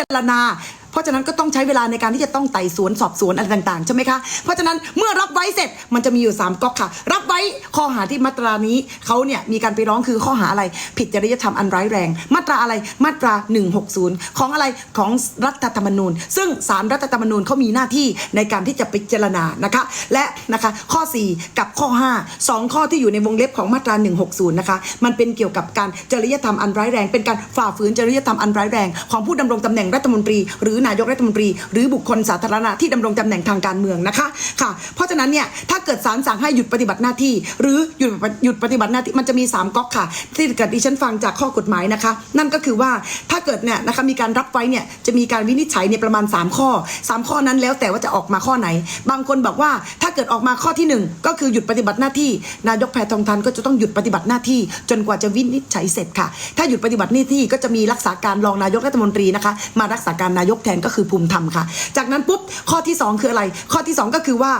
จารณาเพ ราะฉะนั้นก็ต้องใช้เวลาในการที่จะต้องไต่สวนสอบสวนอะไรต่างๆใช่ไหมคะเพราะฉะนั้นเมื่อรับไว้เสร็จมันจะมีอยู่ 3ก๊อกค่ะ รับไว้ข้อหาที่มาตรานี้เขาเนี่ยมีการไปร้องคือข้อหาอะไร ผิดจริยธรรมอันร้ายแรง มาตราอะไรมาตรา 160 ของอะไรของรัฐธรรมนูญ ซึ่งสารรัฐธรรมนูญเขามีหน้าที่ในการที่จะพิจารณานะคะ และนะคะข้อ 4 กับข้อ 5 2 ข้อที่อยู่ในวงเล็บของมาตรา 160 นะคะ มันเป็นเกี่ยวกับการจริยธรรมอันร้ายแรง เป็นการฝ่าฝืนจริยธรรมอันร้ายแรง ของผู้ดำรงตำแหน่งรัฐมนตรี หรือนายกรัฐมนตรี หรือบุคคลสาธารณะที่ดำรงตำแหน่งทางการเมืองนะคะค่ะเพราะฉะนั้นเนี่ยถ้าเกิดศาลสั่งให้หยุดปฏิบัติหน้าที่ หรือหยุดหยุดปฏิบัติหน้าที่มันจะมี 3ก๊อกค่ะ ที่เกิดดิฉันฟังจากข้อกฎหมายนะคะ นั่นก็คือว่าถ้าเกิดเนี่ยนะคะมีการรับไว้เนี่ยจะมีการวินิจฉัยเนี่ยประมาณ 3 ข้อ 3 ข้อนั้นแล้วแต่ว่าจะออกมาข้อไหน บางคนบอกว่าถ้าเกิดออกมาข้อที่หนึ่งก็คือหยุดปฏิบัติหน้าที่ นายกแพทองทานก็จะต้องหยุดปฏิบัติหน้าที่ จนกว่าจะวินิจฉัยเสร็จค่ะ ถ้าหยุดปฏิบัติหน้าที่ก็จะมีรักษาการรองนายกรัฐมนตรีนะคะ มารักษาการนายกแทนก็คือภูมิธรรมค่ะ จากนั้นปุ๊บข้อที่ 2 คืออะไร ข้อที่ 2 ก็คือว่า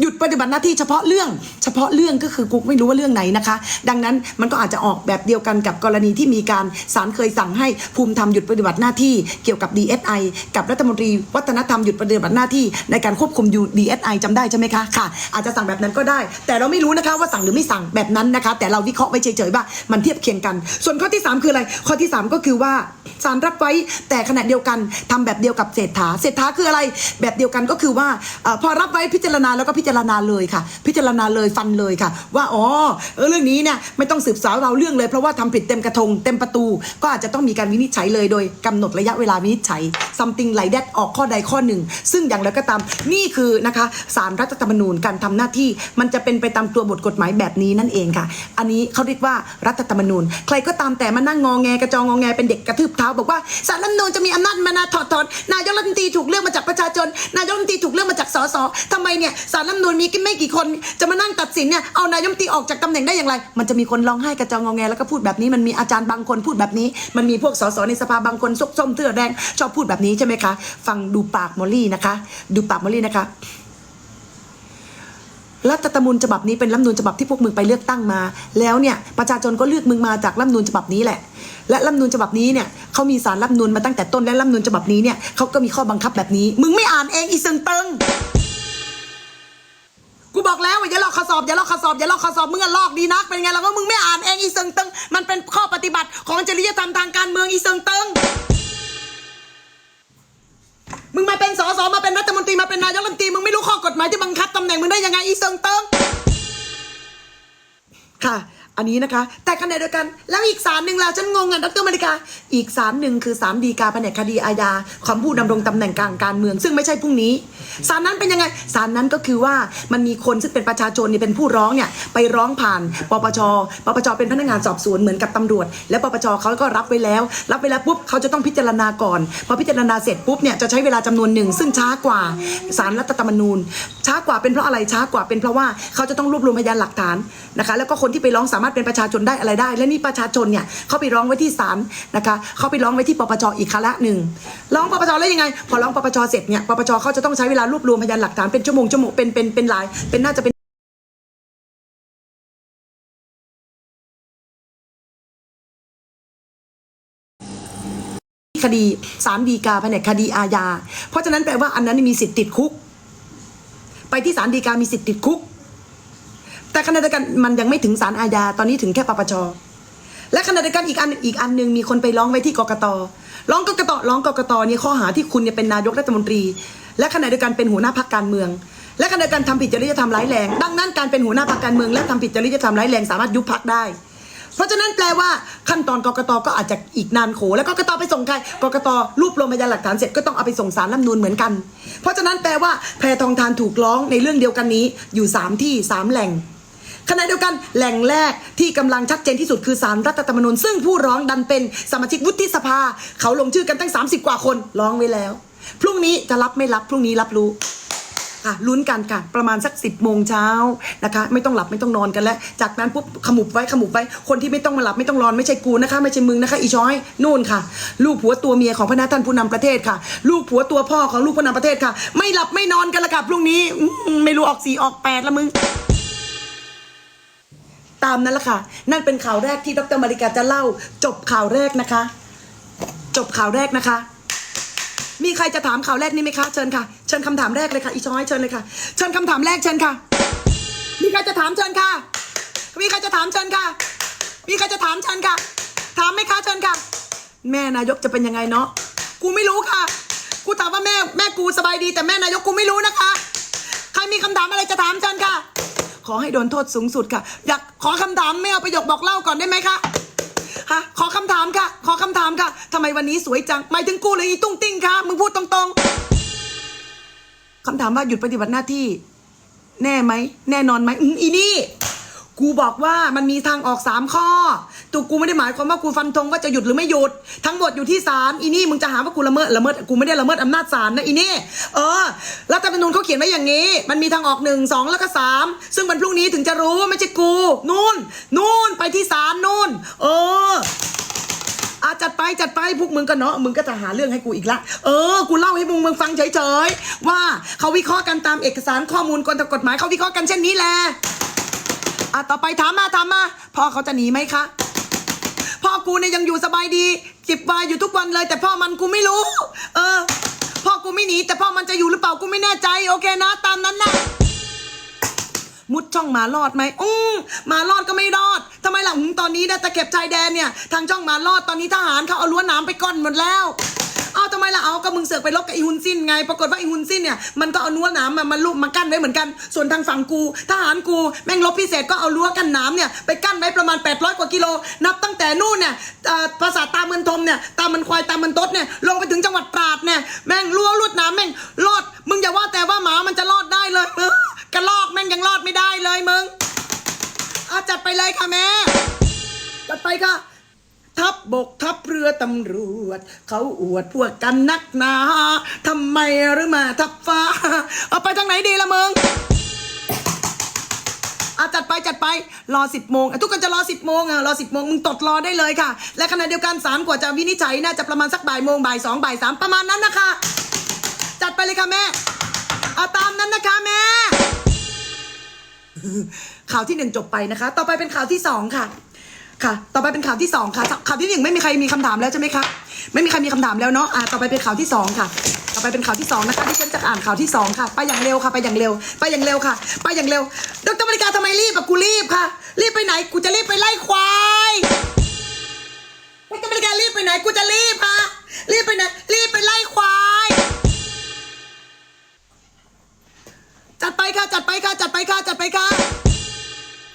หยุดปฏิบัติหน้าที่เฉพาะเรื่องเฉพาะเรื่องก็คือกุ๊กไม่รู้ว่าเรื่องไหนนะคะ ดังนั้นมันก็อาจจะออกแบบเดียวกันกับกรณีที่มีการศาลเคยสั่งให้ภูมิธรรมหยุดปฏิบัติหน้าที่เกี่ยวกับ DSI กับรัฐมนตรีวัฒนธรรมหยุดปฏิบัติหน้าที่ในการควบคุมยู DSI จำได้ใช่ไหมคะค่ะ อาจจะสั่งแบบนั้นก็ได้ แต่เราไม่รู้นะคะว่าสั่งหรือไม่สั่งแบบนั้นนะคะ แต่เราวิเคราะห์ไว้เฉยๆว่ามันเทียบเคียงกัน ส่วนข้อที่ 3 คืออะไร ข้อที่ 3 ก็คือว่าศาลรับไว้แต่ขณะเดียวกันทำแบบเดียวกับเศรษฐาเศรษฐาคืออะไร แบบเดียวกันก็คือว่าอพอรับไว้พิจารณาแล้วก็พิจารณาเลยค่ะ พิจารณาเลยฟันเลยค่ะ ว่าอ๋อเรื่องนี้เนี่ยไม่ต้องสืบสาวเราเรื่องเลยเพราะว่าทำผิดเต็มกระทงเต็มประตู ก็อาจจะต้องมีการวินิจฉัยเลยโดยกำหนดระยะเวลาวินิจฉัย something like that ออกข้อใดข้อหนึ่ง ซึ่งอย่างไรก็ตามนี่คือนะคะสารรัฐธรรมนูญการทำหน้าที่มันจะเป็นไปตามตัวบทกฎหมายแบบนี้นั่นเองค่ะ อันนี้เขาเรียกว่ารัฐธรรมนูญ ใครก็ตามแต่มานั่งงอแงกระจองงอแงเป็นเด็กกระทืบเท้าบอกว่าสารรัฐธรรมนูญจะมีอำนาจมานาถอดถอนนายกรัฐมนตรีถูกเลือกมาจากประชาชน นายกรัฐมนตรีถูกเลือกมาจากสสทำไมเนี่ยสารรัฐมนูลมีไม่กี่คน จะมานั่งตัดสินเนี่ยเอานายกรัฐมนตรีออกจากตำแหน่งได้อย่างไร มันจะมีคนร้องไห้กระจองงอแงแล้วก็พูดแบบนี้มันมีอาจารย์บางคนพูดแบบนี้ มันมีพวกสสในสภาบางคนซกส้มเตื้อแดงชอบพูดแบบนี้ใช่ไหมคะ ฟังดูปากมอลลี่นะคะ ดูปากมอลลี่นะคะ รัฐธรรมนูญฉบับนี้เป็นรัฐธรรมนูญฉบับที่พวกมึงไปเลือกตั้งมา แล้วเนี่ยประชาชนก็เลือกมึงมาจากรัฐธรรมนูญฉบับนี้แหละ และรัฐธรรมนูญฉบับนี้เนี่ยเขามีสารรัฐธรรมนูญมาตั้งแต่ต้นและรัฐธรรมนูญฉบับนี้เนี่ยเขาก็มีข้อบังคับแบบนี้ มึงไม่อ่านเองอีซึงเติงกูบอกแล้วว่าอย่าลอกข้อสอบอย่าลอกข้อสอบอย่าลอกข้อสอบมึงอะลอกดีนักเป็นไงแล้วก็มึงไม่อ่านเองอีซึงเติงมันเป็นข้อปฏิบัติของจริยธรรมทางการเมืองอีซึงเติง มึงมาเป็นสสมาเป็นรัฐมนตรีมาเป็นนายกรัฐมนตรีมึงไม่รู้ข้อกฎหมายที่บังคับตำแหน่งมึงได้ยังไงอีเซิงเติ้ง ค่ะ อันนี้นะคะ แต่ขณะเดียวกัน แล้วอีกศาลหนึ่งล่ะฉันงงอะดรมาริกา อีกศาลหนึ่งคือศาลฎีกาแผนกคดีอาญาของผู้ดำรงตำแหน่งกลางการเมือง ซึ่งไม่ใช่พรุ่งนี้ศาลนั้นเป็นยังไงศาลนั้นก็คือว่ามันมีคนซึ่งเป็นประชาชนเนี่ยเป็นผู้ร้องเนี่ยไปร้องผ่านปปชปปชเป็นพนักงานสอบสวนเหมือนกับตำรวจ และปปชเขาก็รับไว้แล้ว รับไว้แล้วปุ๊บเขาจะต้องพิจารณาก่อนพอพิจารณาเสร็จปุ๊บเนี่ยจะใช้เวลาจำนวนหนึ่งซึ่งช้ากว่าศาลรัฐธรรมนูญ ช้ากว่าเป็นเพราะอะไรช้ากว่าเป็นเพราะว่าเขาจะต้องรวบรวมพยานหลักฐานนะคะแล้วก็คนที่ไปร้องสามารถเป็นประชาชนได้อะไรได้ และนี่ประชาชนเนี่ยเขาไปร้องไว้ที่ศาลนะคะเขาไปร้องไว้ที่ปปชอีกครั้หนึ่งร้องปปชแล้วยังไง พอร้องปปชเสร็จเนี่ยปปชเขาจะต้องใช้เวลารวบรวมพยานหลักฐานเป็นชั่วโมงชั่วโมงเป็นเป็นเป็นหลายเป็นน่าจะเป็นคดีสารดีกาแผนกคดีอาญาเพราะฉะนั้นแปลว่าอันนั้นมีสิทธิ์ติดคุก ไปที่ศาลฎีกามีสิทธิ์ติดคุก แต่ขณะเดียวกันมันยังไม่ถึงศาลอาญาตอนนี้ถึงแค่ปปชและขณะเดียวกันอีกอันอีกอันหนึ่งมีคนไปร้องไว้ที่กกตร้องกกตร้องกกตเนี่ยข้อหาที่คุณเนี่ยเป็นนายกรัฐมนตรี และขณะเดียวกันเป็นหัวหน้าพรรคการเมือง และขณะเดียวกันทำผิดจริยธรรมร้ายแรง ดังนั้นการเป็นหัวหน้าพรรคการเมือง และทำผิดจริยธรรมร้ายแรงสามารถยุบพรรคได้ เพราะฉะนั้นแปลว่าขั้นตอนกกตก็อาจจะอีกนานโข แล้วกกตไปส่งใครกกตรวบรวมพยานหลักฐานเสร็จก็ต้องเอาไปส่งสารรัฐนูนเหมือนกัน เพราะฉะนั้นแปลว่าแพทองทานถูกร้องในเรื่องเดียวกันนี้อยู่ 3 ที่3แหล่ง ขณะเดียวกันแหล่งแรกที่กำลังชัดเจนที่สุดคือสารรัฐธรรมนูญซึ่งผู้ร้องดันเป็นสมาชิกวุฒิสภา เขาลงชื่อกันตั้ง 30 กว่าคนร้องไว้แล้ว พรุ่งนี้จะรับไม่รับพรุ่งนี้รับรู้ค่ะลุ้นกันค่ะประมาณสัก10บโมงเช้านะคะ ไม่ต้องหลับไม่ต้องนอนกันแล้ว จากนั้นปุ๊บขมุบไว้ขมุบไว้ คนที่ไม่ต้องมาหลับไม่ต้องนอนไม่ใช่กูนะคะ ไม่ใช่มึงนะคะ อีช้อยนู่นค่ะ ลูกผัวตัวเมียของพระนาท่านผู้นำประเทศค่ะ ลูกผัวตัวพ่อของลูกผู้นำประเทศค่ะ ไม่หลับไม่นอนกันละค่ะพรุ่งนี้ไม่รู้ออกสี่ออกแปดละมึง ตามนั้นละค่ะ นั่นเป็นข่าวแรกที่ดรมาริกาจะเล่า จบข่าวแรกนะคะ จบข่าวแรกนะคะ มีใครจะถามข่าวแรกนี้ไหมคะ เชิญค่ะ เชิญคำถามแรกเลยค่ะ อีช้อยเชิญเลยค่ะ เชิญคำถามแรกเชิญค่ะ มีใครจะถามเชิญค่ะ มีใครจะถามเชิญค่ะ มีใครจะถามเชิญค่ะ ถามไหมคะเชิญค่ะ แม่นายกจะเป็นยังไงเนาะ กูไม่รู้ค่ะ กูถามว่าแม่แม่กูสบายดีแต่แม่นายกกูไม่รู้นะคะ ใครมีคำถามอะไรจะถามเชิญค่ะ ขอให้โดนโทษสูงสุดค่ะ อยากขอคำถามไม่เอาประโยคบอกเล่าก่อนได้ไหมคะฮะขอคำถามค่ะ ขอคำถามค่ะทำไมวันนี้สวยจังหมายถึงกูเลยอีตุ้งติ้งคะมึงพูดตรงๆคำถามว่าหยุดปฏิบัติหน้าที่ แน่ไหมแน่นอนไหมอืมอีนี่ กูบอกว่ามันมีทางออกสามข้อตัวกูไม่ได้หมายความว่ากูฟันธงว่าจะหยุดหรือไม่หยุด ทั้งหมดอยู่ที่ศาลอีนี่มึงจะหาว่ากูละเมิดละเมิดกูไม่ได้ละเมิดอำนาจศาลนะอีนี่เออรัฐธรรมนูญเขาเขียนไว้อย่างนี้ มันมีทางออกหนึ่งสองแล้วก็สามซึ่งวันพรุ่งนี้ถึงจะรู้ไม่ใช่กูนู่นนู่นไปที่ศาลนู่น เอออาจัดไปจัดไปพวกมึงก็เนาะมึงก็จะหาเรื่องให้กูอีกละเออกูเล่าให้มึงมึงฟังเฉยๆว่าเขาวิเคราะห์กันตามเอกสารข้อมูลกลกฎหมายเขาวิเคราะห์กันเช่นนี้แหละ อะต่อไปถามมาถามมาพ่อเขาจะหนีไหมคะพ่อกูเนี่ยยังอยู่สบายดีจิบวายอยู่ทุกวันเลย แต่พ่อมันกูไม่รู้ เออ พ่อกูไม่หนีแต่พ่อมันจะอยู่หรือเปล่ากูไม่แน่ใจ โอเคนะ ตามนั้นนะมุดช่องหมารอดไหมอืมหมารอดก็ไม่รอดทำไมล่ะอืมตอนนี้นะตะเข็บชายแดนเนี่ย ทางช่องหมารอดตอนนี้ทหารเขาเอารั้วหน้ำไปก้อนหมดแล้ว อาทำไมล่ะเอาก็มึงเสือกไปลบกับอีฮุนซินไง ปรากฏว่าอีฮุนซินเนี่ยมันก็เอารั้วหน้ำมามาลุมมากั้นไว้เหมือนกัน ส่วนทางฝั่งกู ทหารกูแม่งลบพิเศษก็เอารั้วกันน้ำเนี่ยไปกั้นไว้ประมาณ 800 กว่ากิโล นับตั้งแต่นู่นเนี่ยภาษาตาเมือนทมเนี่ยตามันควายตามันตดเนี่ยลงไปถึงจังหวัดตราดเนี่ยแม่งรั้วลวดหน้ำแม่งรอด มึงอย่าว่าแต่ว่าหมามันจะรอดได้เลยเออกระลอกแม่งยังรอดไม่ได้เลยมึงอาจัดไปเลยค่ะแม่จัดไปค่ะ ทัพบกทัพเรือตำรวจ เขาอวดพวกกันนักหนาทำไมหรือมาทัพฟ้า เอาไปทางไหนดีละมึงอาจัดไปจัดไปรอสิบโมงทุกคนจะรอสิบโมงอะรอสิบโมงมึงตดรอได้เลยค่ะ และขณะเดียวกันสารกว่าจะวินิจฉัยน่าจะประมาณสักบ่ายโมงบ่ายสองบ่ายสามประมาณนั้นนะคะ จัดไปเลยค่ะแม่เอาตามนั้นนะคะแม่ข่าวที่หนึ่งจบไปนะคะ ต่อไปเป็นข่าวที่สองค่ะ ค่ะ ต่อไปเป็นข่าวที่สองค่ะ ข่าวที่หนึ่งไม่มีใครมีคำถามแล้วใช่ไหมคะ ไม่มีใครมีคำถามแล้วเนาะ อ่า ต่อไปเป็นข่าวที่สองค่ะ ต่อไปเป็นข่าวที่สองนะคะที่ฉันจะอ่านข่าวที่สองค่ะ ไปอย่างเร็วค่ะ ไปอย่างเร็ว ไปอย่างเร็วค่ะ ไปอย่างเร็ว ดรบริการทำไมรีบอะกูรีบค่ะ รีบไปไหน กูจะรีบไปไล่ควายดรบริการรีบไปไหน กูจะรีบค่ะ รีบไปไหน รีบไปไล่ควาย จัดไปค่ะ จัดไปค่ะ จัดไปค่ะ จัดไปค่ะ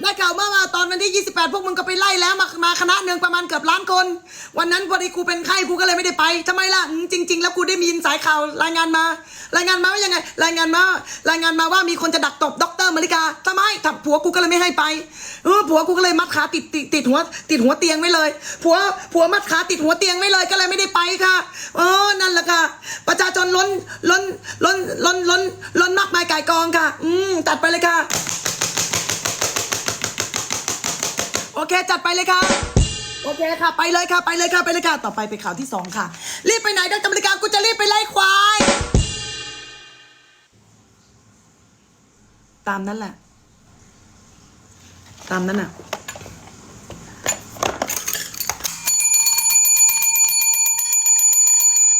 ได้ข่าวเมื่อมาตอนวันที่ 28 พวกมึงก็ไปไล่แล้วมามาคณะหนึ่งประมาณเกือบล้านคน วันนั้นพอดีกูเป็นไข้กูก็เลยไม่ได้ไปทำไมล่ะจริง ๆ แล้วกูได้มียินสายข่าวรายงานมา รายงานมาว่ายังไง รายงานมารายงานมาว่ามีคนจะดักตบด็อกเตอร์มาริกาทำไมถ้าผัวกูก็เลยไม่ให้ไปเออผัวกูก็เลยมัดขาติดติดติดหัวติดหัวเตียงไว้เลยผัวผัวมัดขาติดหัวเตียงไว้เลยก็เลยไม่ได้ไปค่ะเออนั่นแหละค่ะ ประชาชนล้นล้นล้นล้นล้นล้นมากมายก่ายกองค่ะ อืมตัดไปเลยค่ะ โอเค จัดไปเลยค่ะ โอเคค่ะ ไปเลยค่ะ ไปเลยค่ะ ไปเลยค่ะ ต่อไปเป็นข่าวที่สองค่ะ รีบไปไหนดักตำรวจกูจะรีบไปไล่ควาย ตามนั้นแหละ ตามนั้นอะ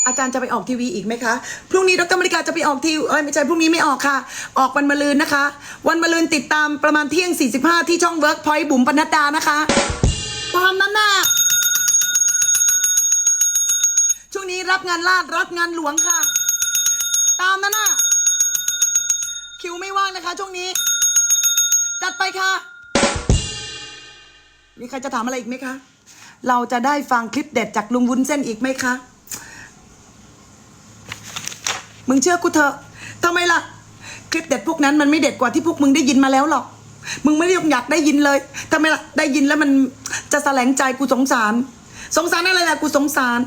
อาจารย์จะไปออกทีวีอีกไหมคะ พรุ่งนี้ดรมริกาจะไปออกทีเอ้ยไม่ใช่พรุ่งนี้ไม่ออกค่ะ ออกวันมะรืนนะคะ วันมะรืนติดตามประมาณเที่ยง 45 ที่ช่องเวิร์กพอยต์บุ๋มปนัดดานะคะตามนั้นน่ะช่วงนี้รับงานลาดรับงานหลวงค่ะ ตามนั้นน่ะคิวไม่ว่างนะคะช่วงนี้ จัดไปค่ะ มีใครจะถามอะไรอีกไหมคะ เราจะได้ฟังคลิปเด็ดจากลุงวุ้นเส้นอีกไหมคะ มึงเชื่อกูเถอะทำไมล่ะ คลิปเด็ดพวกนั้นมันไม่เด็ดกว่าที่พวกมึงได้ยินมาแล้วหรอก มึงไม่ได้อยากได้ยินเลยทำไมล่ะ ได้ยินแล้วมันจะแสลงใจกูสงสาร สงสารอะไรล่ะกูสงสาร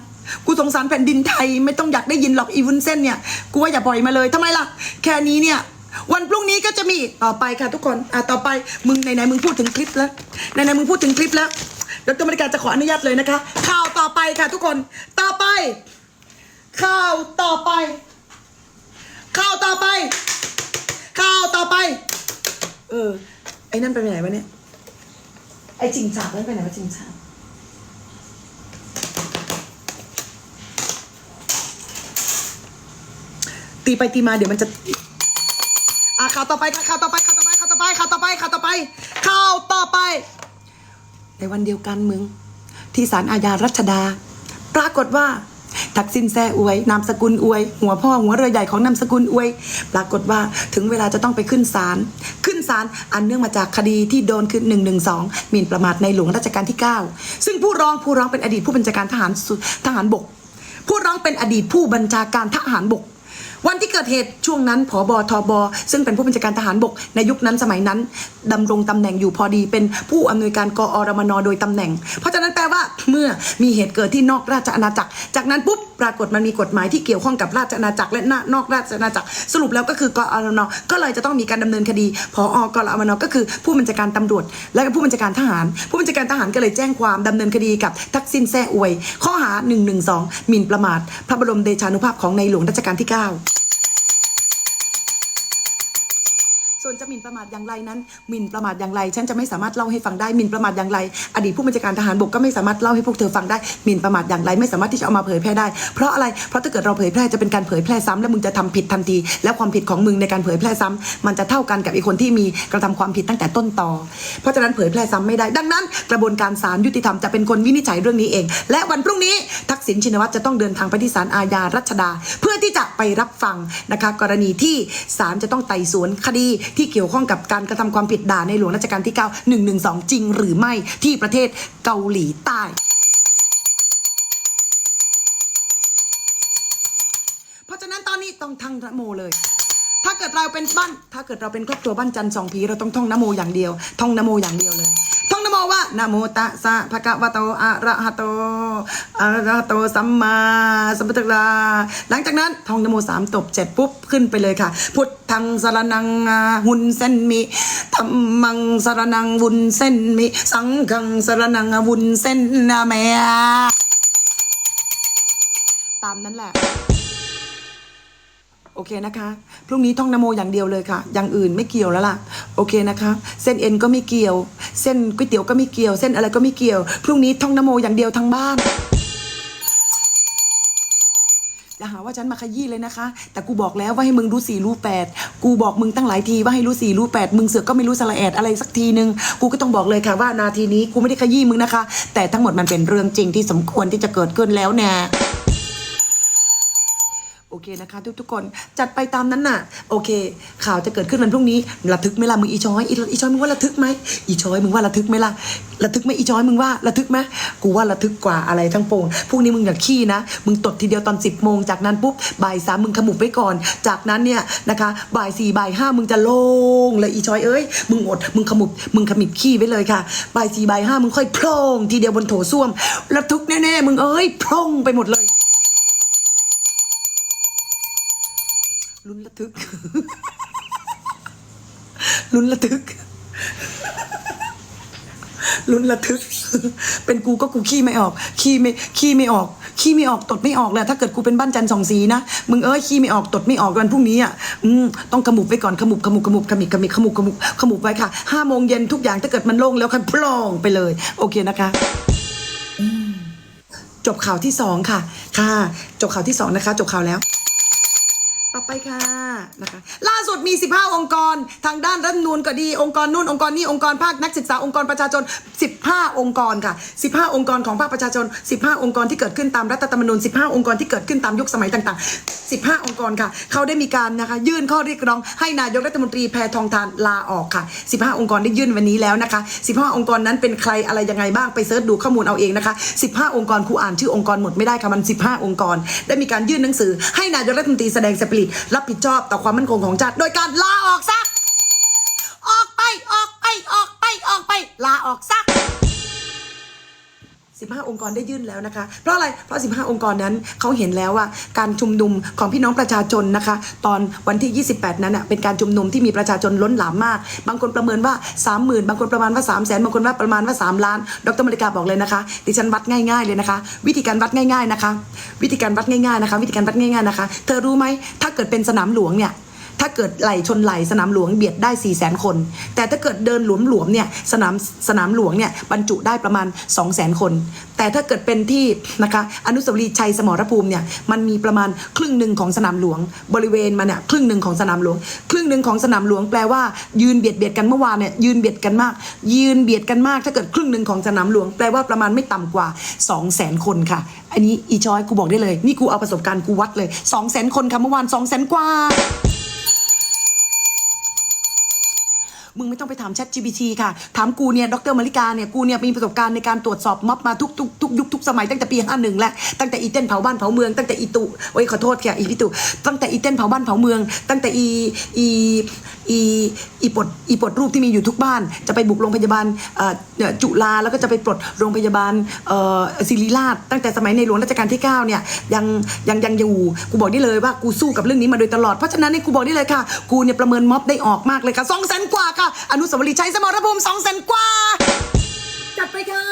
กูสงสารแผ่นดินไทยไม่ต้องอยากได้ยินหรอกอีวุ้นเส้นเนี่ย กูว่าอย่าปล่อยมาเลยทำไมล่ะ แค่นี้เนี่ยวันพรุ่งนี้ก็จะมีต่อไปค่ะทุกคนอะต่อไปมึงไหนๆมึงพูดถึงคลิปแล้วไหนๆมึงพูดถึงคลิปแล้วดรมริการจะขออนุญาตเลยนะคะ ข่าวต่อไปค่ะทุกคน ต่อไป ข่าวต่อไป ข่าวต่อไป ข่าวต่อไป เออ ไอ้นั่นไปไหนวะเนี่ย ไอ้จิงฉาบนั่นไปไหนวะจิงฉาบตีไปตีมาเดี๋ยวมันจะอะข่าวต่อไปค่ะข่าวต่อไปข่าวต่อไปข่าวต่อไปข่าวต่อไปข่าวต่อไปข่าวต่อไป ในวันเดียวกันมึง ที่ศาลอาญารัชดา ปรากฏว่า ทักษิณแซ่อวย นามสกุลอวย หัวพ่อหัวเรือใหญ่ของนามสกุลอวย ปรากฏว่าถึงเวลาจะต้องไปขึ้นศาลขึ้นศาลอันเนื่องมาจากคดีที่โดนคือ1นึหมิ่นประมาทในหลวงรัชกาลที่ 9 ซึ่งผู้ร้องผู้ร้องเป็นอดีตผู้บัญชาการทหารทหารบก ผู้ร้องเป็นอดีตผู้บัญชาการทหารบก วันที่เกิดเหตุช่วงนั้นผบทบซึ่งเป็นผู้บัญชาการทหารบกในยุคนั้นสมัยนั้นดำรงตำแหน่งอยู่พอดีเป็นผู้อำนวยการกอรมนโดยตำแหน่ง เพราะฉะนั้นแปลว่าเมื่อมีเหตุเกิดที่นอกราชอาณาจักร จากนั้นปุ๊บปรากฏมันมีกฎหมายที่เกี่ยวข้องกับราชอาณาจักรและนอกราชอาณาจักรสรุปแล้วก็คือกอรมนก็เลยจะต้องมีการดำเนินคดีพอกรมนก็คือผู้บัญชาการตำรวจ และผู้บัญชาการทหาร ผู้บัญชาการทหารก็เลยแจ้งความดำเนินคดีกับทักษิณแซ่อวย ข้อหา1นึหมิ่นประมาท พระบรมเดชานุภาพของในหลวงรัชกาลที่ 9 ส่วนจะหมิ่นประมาทอย่างไรนั้นหมิ่นประมาทอย่างไร ฉันจะไม่สามารถเล่าให้ฟังได้หมิ่นประมาทอย่างไร อดีตผู้บัญชาการทหารบกก็ไม่สามารถเล่าให้พวกเธอฟังได้หมิ่นประมาทอย่างไร ไม่สามารถที่จะเอามาเผยแพร่ได้ เพราะอะไรเพราะถ้าเกิดเราเผยแพร่จะเป็นการเผยแพร่ซ้ำและมึงจะทำผิดทันที และความผิดของมึงในการเผยแพร่ซ้ำมันจะเท่ากันกับอีกคนที่มีกระทำความผิดตั้งแต่ต้นต่อ เพราะฉะนั้นเผยแพร่ซ้ำไม่ได้ ดังนั้น กระบวนการศาลยุติธรรมจะเป็นคนวินิจฉัยเรื่องนี้เอง และวันพรุ่งนี้ทักษิณชินวัตรจะต้องเดินทางไปที่ศาลอาญารัชดาเพ จะไปรับฟังนะคะกรณีที่ศาลจะต้องไต่สวนคดีที่เกี่ยวข้องกับการกระทำความผิดด่าในหลวงรัชกาลที่ 9 112 จริงหรือไม่ที่ประเทศเกาหลีใต้เพราะฉะนั้นตอนนี้ต้องทั้งนะโมเลยถ้าเกิดเราเป็นบ้านถ้าเกิดเราเป็นครอบครัวบ้านจันทร์สองผีเราต้องท่องนโมอย่างเดียว ท่องนโมอย่างเดียวเลย ท่องนะโมว่านะโมตะสะภะคะวะโตอะระหะโตอะระหะโตสัมมาสัมพุทธัสสะหลังจากนั้นท่องนโมสามจบเจ็ดปุ๊บขึ้นไปเลยค่ะ พุทธังสรนังอาหุนเส้นมิธรรมังสรนังวุนเส้นมิ สังฆังสรนังวุนเส้นนาเมตามนั้นแหละโอเคนะคะ พรุ่งนี้ท่องนโมอย่างเดียวเลยค่ะ อย่างอื่นไม่เกี่ยวแล้วล่ะ โอเคนะคะ เส้นเอ็นก็ไม่เกี่ยว เส้นก๋วยเตี๋ยวก็ไม่เกี่ยว เส้นอะไรก็ไม่เกี่ยว พรุ่งนี้ท่องนโมอย่างเดียวทั้งบ้านอย่าหาว่าฉันมาขยี้เลยนะคะ แต่กูบอกแล้วว่าให้มึงรู้สี่รู้แปดกูบอกมึงตั้งหลายทีว่าให้รู้สี่รู้แปดมึงเสือกก็ไม่รู้สละแอดอะไรสักทีนึง กูก็ต้องบอกเลยค่ะว่านาทีนี้กูไม่ได้ขยี้มึงนะคะ แต่ทั้งหมดมันเป็นเรื่องจริงที่สมควรที่จะเกิดขึ้นแล้วแน่โอเคนะคะ ทุกทุกคนจัดไปตามนั้นน่ะ โอเค ข่าวจะเกิดขึ้นวันพรุ่งนี้ระทึกไหมล่ะมึงอีช้อยอีอีช้อยมึงว่าระทึกไหมอีช้อยมึงว่าระทึกไหมล่ะระทึกไหมอีช้อยมึงว่าระทึกไหมกูว่าระทึกกว่าอะไรทั้งปวงพรุ่งนี้มึงอย่าขี้นะมึงตดทีเดียวตอนสิบโมงจากนั้นปุ๊บบ่ายสามมึงขมุบไว้ก่อน จากนั้นเนี่ยนะคะบ่ายสี่บ่ายห้ามึงจะโล่งเลยอีช้อยเอ้ยมึงอดมึงขมุบมึงขมิบขี้ไว้เลยค่ะบ่ายสี่บ่ายห้ามึงค่อยโพร่งทีเดียวบนโถส้วมระทึกแน่ๆมึงเอ้ยโพร่งไปหมดเลย ลุ้นระทึก ลุ้นระทึก ลุ้นระทึก เป็นกูก็กูขี้ไม่ออก ขี้ไม่ ขี้ไม่ออก ขี้ไม่ออก ตดไม่ออกเลยถ้าเกิดกูเป็นบ้านจันทร์สองสีนะ มึงเอ้ย ขี้ไม่ออก ตดไม่ออกวันพรุ่งนี้อะ อืม ต้องขมุบไว้ก่อน ขมุบ ขมุบ ขมุบ ขมิบ ขมิบ ขมุบ ขมุบ ขมุบไว้ค่ะ ห้าโมงเย็นทุกอย่างถ้าเกิดมันโล่งแล้วค่อยพล่องไปเลย โอเคนะคะจบข่าวที่สองค่ะ ค่ะ จบข่าวที่สองนะคะ จบข่าวแล้ว ต่อไปค่ะนะคะล่าสุดมี 15 องค์กร ทางด้านรัฐนูนก็ดี องค์กรนู่นองค์กรนี่องค์กรภาคนักศึกษาองค์กรประชาชน 15 องค์กรค่ะ 15 องค์กรของภาคประชาชน 15 องค์กรที่เกิดขึ้นตามรัฐธรรมนูญ 15 องค์กรที่เกิดขึ้นตามยุคสมัยต่างๆ 15 องค์กรค่ะ เขาได้มีการนะคะยื่นข้อเรียกร้องให้นายกรัฐมนตรีแพทองทานลาออกค่ะ 15 องค์กรได้ยื่นวันนี้แล้วนะคะ 15 องค์กรนั้นเป็นใครอะไรยังไงบ้างไปเสิร์ชดูข้อมูลเอาเองนะคะ 15 องค์กรครูอ่านชื่อองค์กรหมดไม่ได้ค่ะมัน 15 องค์กร ได้มีการยื่นหนังสือให้นายกรัฐมนตรีแสดงสปิริรับผิดชอบต่อความมั่นคงของชาติโดยการลาออกซะออกไปออกไปออกไปออกไปลาออกซะ 15 องค์กรได้ยื่นแล้วนะคะ เพราะอะไร เพราะ 15 องค์กรนั้นเขาเห็นแล้วว่าการชุมนุมของพี่น้องประชาชนนะคะ ตอนวันที่ 28 นั้นเป็นการชุมนุมที่มีประชาชนล้นหลามมาก บางคนประเมินว่า 30,000 บางคนประมาณว่า 3 0 0 0 0 0 บางคนว่าประมาณว่า 3 ล้าน ดรมาริกาบอกเลยนะคะ ดิฉันวัดง่ายๆเลยนะคะ วิธีการวัดง่ายๆนะคะ วิธีการวัดง่ายๆนะคะ วิธีการวัดง่ายๆนะคะ เธอรู้ไหม ถ้าเกิดเป็นสนามหลวงเนี่ย ถ้าเกิดไหลชนไหลสนามหลวงเบียดได้4ี่แสนคน แต่ถ้าเกิดเดินหลวมหลวมๆเนี่ยสนามสนามหลวงเนี่ยบรรจุได้ประมาณ 2 0 0แสนคน แต่ถ้าเกิดเป็นที่นะคะอนุสาวรีย์ชัยสมรภูมิเนี่ยมันมีประมาณครึ่งหนึ่งของสนามหลวง บริเวณมันเนี่ยครึ่งหนึ่งของสนามหลวง ครึ่งหนึ่งของสนามหลวงแปลว่ายืนเบียดเบียดกันเมื่อวานเนี่ยยืนเบียดกันมาก ยืนเบียดกันมาก ถ้าเกิดครึ่งหนึ่งของสนามหลวงแปลว่าประมาณไม่ต่ำกว่า 2 0 0แสนคนค่ะ อันนี้อีจอยกูบอกได้เลย นี่กูเอาประสบการณ์กูวัดเลย 2 0 0แสนคนค่ะเมื่อวาน 2 0 0แสนกว่า มึงไม่ต้องไปถาม Chat GPT ค่ะ ถามกูเนี่ยดรมาริกาเนี่ยกูเนี่ยมีประสบการณ์ในการตรวจสอบม็อบมาทุกทุกทุกยุคทุกสมัยตั้งแต่ปี51แล้วตั้งแต่อีเต้นเผาบ้านเผาเมืองตั้งแต่อีตุโอ้ยขอโทษค่ะอีพี่ตุตั้งแต่อีเต้นเผาบ้านเผาเมือง ตั้งแต่อีอีอีอีปลดอีปลดรูปที่มีอยู่ทุกบ้าน จะไปบุกโรงพยาบาลจุฬาแล้วก็จะไปปลดโรงพยาบาลศิริราชตั้งแต่สมัยในหลวงรัชกาลที่9เนี่ยยังยังยังอยู่กูบอกได้เลยว่ากูสู้กับเรื่องนี้มาโดยตลอดเพราะฉะนั้นเนี่ยกูบอกได้เลยค่ะ กูเนี่ยประเมินม็อบได้ออกมากเลยค่ะสองแสนกว่าค่ะอนุสาวรีย์ชัยสมรภูมิสองแสนกว่า จัดไปค่ะ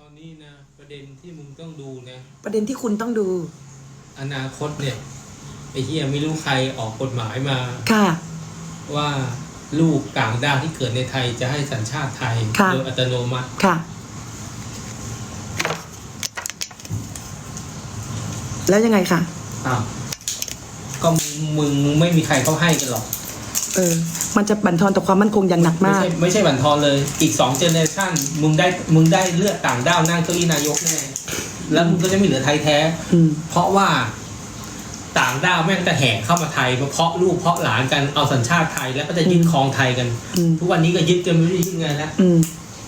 ตอนนี้นะ ประเด็นที่มึงต้องดูนะ ประเด็นที่คุณต้องดู อนาคตเนี่ยไอ้เฮียไม่รู้ใครออกกฎหมายมา ค่ะ ว่าลูกต่างด้าวที่เกิดในไทยจะให้สัญชาติไทย ค่ะ โดยอัตโนมัติ ค่ะ แล้วยังไงคะ อ้าวก็มึงมึงมึงไม่มีใครเขาให้กันหรอก เออ มันจะบั่นทอนต่อความมั่นคงอย่างหนักไม่มากใช่ไม่ใช่บันทอนเลย อีกสองเจเนอเรชันมึงได้มึงได้เลือดต่างด้าวนั่งเก้าอี้นายกแน่แล้วมึงก็จะไม่เหลือไทยแท้ อืม เพราะว่าต่างด้าวแม่งจะแห่เข้ามาไทยมาเพาะลูกเพาะหลานกันเอาสัญชาติไทยแล้วก็จะยึดครองไทยกัน อืม ทุกวันนี้ก็ยึดกันไม่รู้ยึดไงแล้วอืม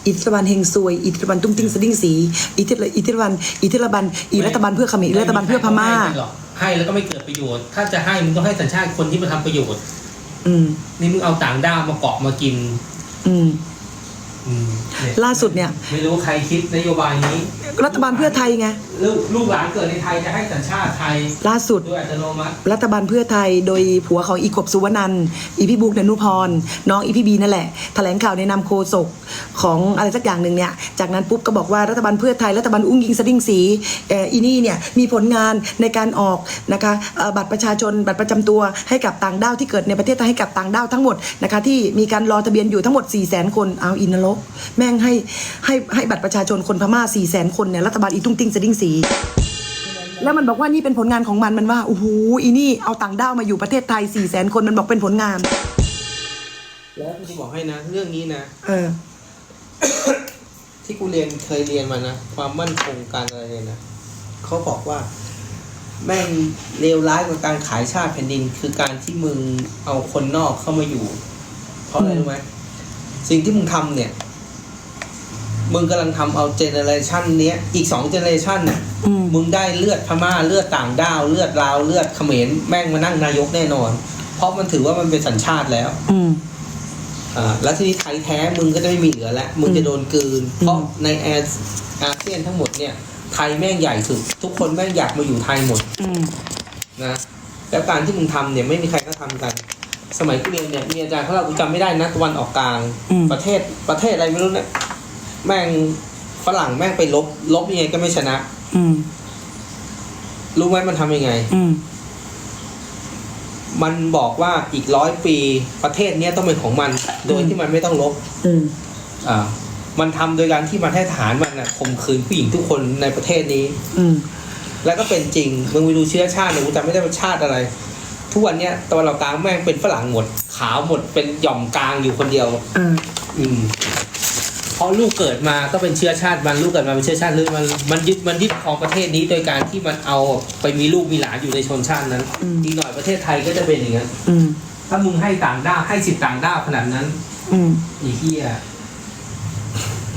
อิทธิบันเฮงซวยอิทธิบันตุ้งติ้งสดิ้งสีอิทธิอิทธิบันอิทธิบันอีรัฐบาลเพื่อเขมรอีรัฐบาลเพื่อพม่า ไใครหรอกให้แล้วก็ไม่เกิดประโยชน์ ถ้าจะให้มึงต้องให้สัญชาติคนที่มาทำประโยชน์ อืม นี่มึงเอาต่างด้าวมาเกาะมากิน อืม อืมเยล่าสุดเนี่ย ไม่รู้ใครคิดนโยบายนี้ รัฐบาลเพื่อไทยไง ลูกลูกหลานเกิดในไทยจะให้สัญชาติไทยล่าสุด โดยอัตโนมัติ รัฐบาลเพื่อไทยโดยผัวของอีกบสุวนันท์อีพี่บุ๊กดนุพร น้องอีพี่บีนั่นแหละ แถลงข่าวในนามโคศกของอะไรสักอย่างหนึ่งเนี่ย จากนั้นปุ๊บก็บอกว่ารัฐบาลเพื่อไทย รัฐบาลอุ้งยิงสดิ้งสีเอ่ออีนี่เนี่ยมีผลงานในการออกนะคะเอ่อบัตรประชาชนบัตรประจำตัวให้กับต่างด้าวที่เกิดในประเทศไทยให้กับต่างด้าวทั้งหมดนะคะที่มีการรอทะเบียนอยู่ทั้งหมด4 0 0 0 0 0 คนเอาอินนรกแม่งให้ให้ให้บัตรประชาชนคนพม่า4 0 0 0 0 0คนเนี่ยรัฐบาลอีตุ้งติ้งสดิ้งสีแล้วมันบอกว่านี่เป็นผลงานของมันมันว่าโอ้โหอีนี่เอาต่างด้าวมาอยู่ประเทศไทย4ี่แสนคนมันบอกเป็นผลงาน แล้วกูจะบอกให้นะ เรื่องนี้นะ เออ ที่กูเรียนเคยเรียนมานะ ความมั่นคงการอะไรเนี่ยนะเขาบอกว่า แม่งเลวร้ายกว่าการขายชาติแผ่นดิน คือการที่มึงเอาคนนอกเข้ามาอยู่ เพราะอะไรอืมรู้ไหมสิ่งที่มึงทำเนี่ย มึงกำลังทำเอาเจเนอเรชันเนี้ยอีกสองเจเนอเรชันน่ะอืมมึงได้เลือดพม่าเลือดต่างด้าวเลือดลาวเลือดเขมรแม่งมานั่งนายกแน่นอน เพราะมันถือว่ามันเป็นสัญชาติแล้ว อืมอ่าแล้วทีนี้ไทยแท้มึงก็จะไม่มีเหลือแล้วมึงจะโดนกลืน เพราะในแอสอาเซียนทั้งหมดเนี่ย ไทยแม่งใหญ่สุด ทุกคนแม่งอยากมาอยู่ไทยหมดอืมนะแล้วการที่มึงทำเนี่ยไม่มีใครก็ทำกัน สมัยกูเรียนเนี่ยมีอาจารย์เขาเรากูจำไม่ได้นะตะวันออกกลางอืมประเทศประเทศอะไรไม่รู้เนี่ย แม่งฝรั่งแม่งไปลบ ลบยังไงก็ไม่ชนะ อืม รู้ไหมมันทำยังไง อืม มันบอกว่าอีกร้อยปีประเทศเนี้ยต้องเป็นของมัน โดยที่มันไม่ต้องลบ อืม อ่า มันทำโดยการที่มันให้ทหารมันน่ะข่มขืนผู้หญิงทุกคนในประเทศนี้ อืม แล้วก็เป็นจริง มึงไปดูเชื้อชาติเนี่ยกูจำไม่ได้เป็นชาติอะไร ทุกวันเนี้ยตะวันออกกลางแม่งเป็นฝรั่งหมด ขาวหมด เป็นหย่อมกลางอยู่คนเดียวอ่าอืม เพราะลูกเกิดมาก็เป็นเชื้อชาติมันลูกเกิดมาเป็นเชื้อชาติหรือมันมันยึดมันยึดของประเทศนี้โดยการที่มันเอาไปมีลูกมีหลานอยู่ในชนชาตินั้นอีกหน่อยประเทศไทยก็จะเป็นอย่างนั้นอืม ถ้ามึงให้ต่างด้าวให้สิทธิ์ต่างด้าวขนาดนั้นอืม อีเหี้ย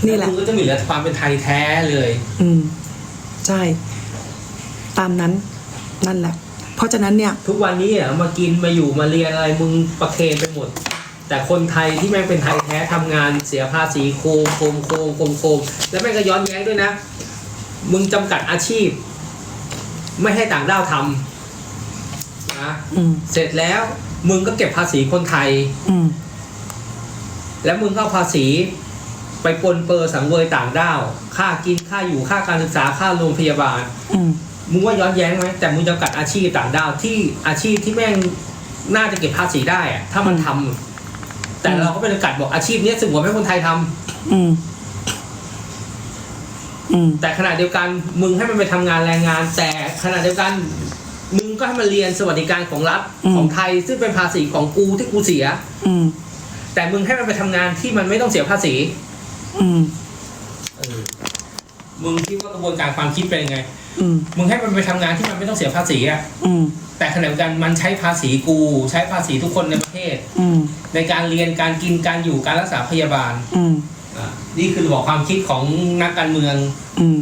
นี่แหละ มึงก็จะมีเหลือความเป็นไทยแท้เลย อืม ใช่ ตามนั้น นั่นแหละ เพราะฉะนั้นเนี่ย ทุกวันนี้อะมากินมาอยู่มาเรียนอะไรมึงประเคนไปหมด แต่คนไทยที่แม่งเป็นไทยแท้ทำงานเสียภาษีโคมโคมโคมโคมโคมแล้วแม่งก็ย้อนแย้งด้วยนะ มึงจำกัดอาชีพ ไม่ให้ต่างด้าวทำนะอืมเสร็จแล้วมึงก็เก็บภาษีคนไทย อืมแล้วมึงก็เอาภาษี ไปปนเปื้อสังเวยต่างด้าว ค่ากินค่าอยู่ค่าการศึกษาค่าโรงพยาบาลอืมมึงว่าย้อนแย้งไหมแต่มึงจำกัดอาชีพต่างด้าวที่อาชีพที่แม่งน่าจะเก็บภาษีได้อะถ้ามันทำ แต่อืมเราก็ไปจำกัดบอกอาชีพเนี้ยสมมติให้คนไทยทำอืม อืม แต่ขณะเดียวกันมึงให้มันไปทำงานแรงงาน แต่ขณะเดียวกันมึงก็ให้มันเรียนสวัสดิการของรัฐอืมของไทยซึ่งเป็นภาษีของกูที่กูเสีย อืม แต่มึงให้มันไปทำงานที่มันไม่ต้องเสียภาษี อืมเออมึงคิดว่ากระบวนการความคิดเป็นยังไง อืม มึงให้มันไปทำงานที่มันไม่ต้องเสียภาษีอะอืม แต่ขณะเดียวกันมันใช้ภาษีกู ใช้ภาษีทุกคนในประเทศ อืมในการเรียนการกินการอยู่การรักษาพยาบาลอืมอะนี่คือระบอกความคิดของนักการเมืองอืม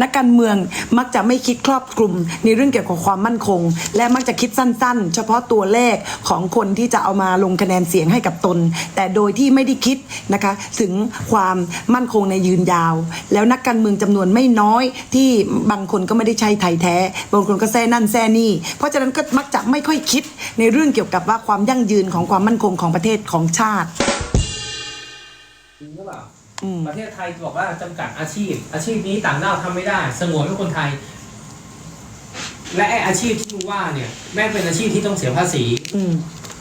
นักการเมืองมักจะไม่คิดครอบคลุมในเรื่องเกี่ยวกับความมั่นคง และมักจะคิดสั้นๆ เฉพาะตัวเลขของคนที่จะเอามาลงคะแนนเสียงให้กับตน แต่โดยที่ไม่ได้คิดนะคะถึงความมั่นคงในยืนยาว แล้วนักการเมืองจำนวนไม่น้อยที่บางคนก็ไม่ได้ใช่ไทยแท้บางคนก็แซ่นั่นแซ่นี่ เพราะฉะนั้นก็มักจะไม่ค่อยคิดในเรื่องเกี่ยวกับว่าความยั่งยืนของความมั่นคงของประเทศของชาติจริงหรือเปล่า อืม ประเทศไทยบอกว่าจำกัดอาชีพ อาชีพนี้ต่างด้าวทำไม่ได้ สงวนให้คนไทย และไอ้อาชีพที่มึงว่าเนี่ย แม่งเป็นอาชีพที่ต้องเสียภาษี อืม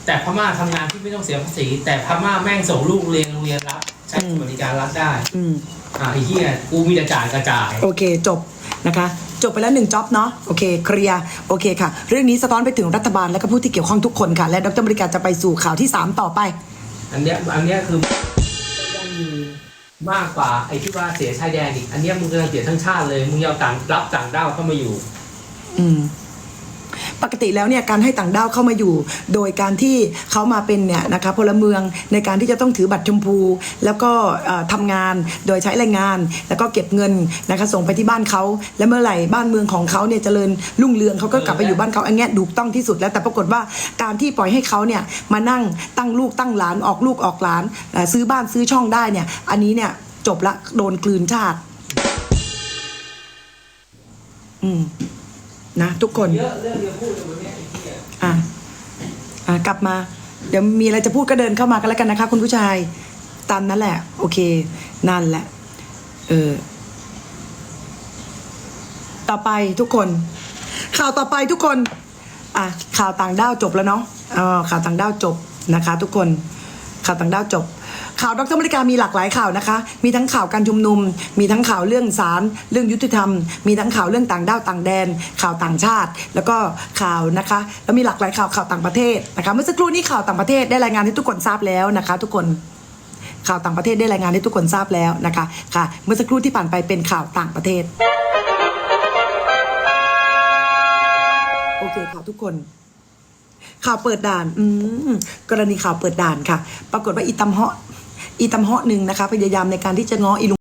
แต่พม่าทำงานที่ไม่ต้องเสียภาษี แต่พม่าแม่งส่งลูกเรียนโรงเรียนรัฐใช้อืมสวัสดิการรัฐได้อืม อ่าไอ้เหี้ยกูมีแต่จ่ายกระจาย โอเคจบนะคะ จบไปแล้วหนึ่งจ็อบเนาะโอเคเคลียร์โอเคค่ะ เรื่องนี้สะท้อนไปถึงรัฐบาลและก็ผู้ที่เกี่ยวข้องทุกคนค่ะ และดรบริการจะไปสู่ข่าวที่ 3 ต่อไป อันเนี้ยอันเนี้ยคือต้องมี มากกว่าไอ้ที่ว่าเสียชายแดนอีก อันเนี้ยมึงกำลังเสียทั้งชาติเลย มึงเอาต่างรับต่างด้าวเข้ามาอยู่ อืม ปกติแล้วเนี่ยการให้ต่างด้าวเข้ามาอยู่ โดยการที่เขามาเป็นเนี่ยนะคะพลเมืองในการที่จะต้องถือบัตรชมพู แล้วก็เอ่อทำงานโดยใช้แรงงาน แล้วก็เก็บเงินนะคะส่งไปที่บ้านเขาและเมื่อไหร่บ้านเมืองของเขาเนี่ยเจริญรุ่งเรืองเขาก็กลับไปอยู่บ้านเขาอันนี้ถูกต้องที่สุดแล้วแต่ปรากฏว่าการที่ปล่อยให้เขาเนี่ยมานั่งตั้งลูกตั้งหลานออกลูกออกหลาน ซื้อบ้านซื้อช่องได้เนี่ยอันนี้เนี่ยจบละโดนกลืนชาติ อืม นะทุกคนเยอะเรื่องเดียวพูดกันวันนี้ไอ้เหี้ยอะอะกลับมา เดี๋ยวมีอะไรจะพูดก็เดินเข้ามากันแล้วกันนะคะ คุณผู้ชายตามนั้นแหละ โอเค นั่นแหละ เออ ต่อไปทุกคน ข่าวต่อไปทุกคน อะข่าวต่างด้าวจบแล้วเนาะอ๋อข่าวต่างด้าวจบนะคะ ทุกคน ข่าวต่างด้าวจบ ข่าวดรมริกามีหลากหลายข่าวนะคะ มีทั้งข่าวการชุมนุม มีทั้งข่าวเรื่องศาลเรื่องยุติธรรม มีทั้งข่าวเรื่องต่างด้าวต่างแดน ข่าวต่างชาติ แล้วก็ข่าวนะคะ แล้วมีหลากหลายข่าวข่าวต่างประเทศนะคะเมื่อสักครู่นี้ข่าวต่างประเทศได้รายงานให้ทุกคนทราบแล้วนะคะ ทุกคนข่าวต่างประเทศได้รายงานให้ทุกคนทราบแล้วนะคะค่ะ เมื่อสักครู่ที่ผ่านไปเป็นข่าวต่างประเทศโอเคค่ะทุกคนข่าวเปิดด่าน อืม กรณีข่าวเปิดด่านค่ะ ปรากฏว่าอีตำเหาะ อีตำเหาะหนึ่งนะคะ พยายามในการที่จะง้ออีลุง